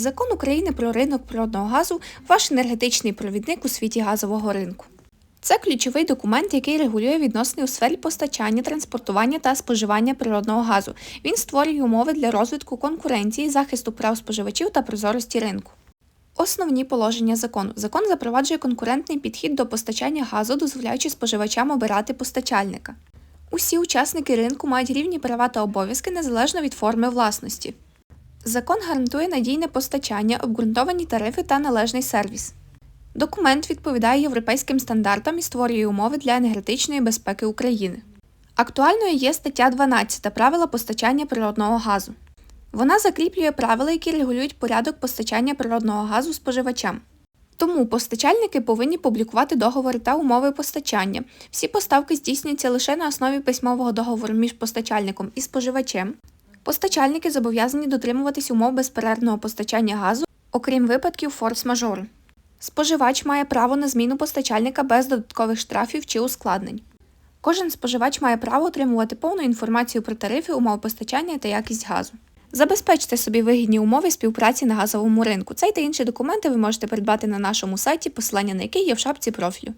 Закон України про ринок природного газу ваш енергетичний провідник у світі газового ринку. Це ключовий документ, який регулює відносини у сфері постачання, транспортування та споживання природного газу. Він створює умови для розвитку конкуренції, захисту прав споживачів та прозорості ринку. Основні положення закону. Закон запроваджує конкурентний підхід до постачання газу, дозволяючи споживачам обирати постачальника. Усі учасники ринку мають рівні права та обов'язки незалежно від форми власності. Закон гарантує надійне постачання, обґрунтовані тарифи та належний сервіс. Документ відповідає європейським стандартам і створює умови для енергетичної безпеки України. Актуальною є стаття 12 правила постачання природного газу. Вона закріплює правила, які регулюють порядок постачання природного газу споживачам. Тому постачальники повинні публікувати договори та умови постачання. Всі поставки здійснюються лише на основі письмового договору між постачальником і споживачем. Постачальники зобов'язані дотримуватись умов безперервного постачання газу, окрім випадків форс-мажору. Споживач має право на зміну постачальника без додаткових штрафів чи ускладнень. Кожен споживач має право отримувати повну інформацію про тарифи, умови постачання та якість газу. Забезпечте собі вигідні умови співпраці на газовому ринку. Цей та інші документи ви можете придбати на нашому сайті, посилання на який є в шапці профілю.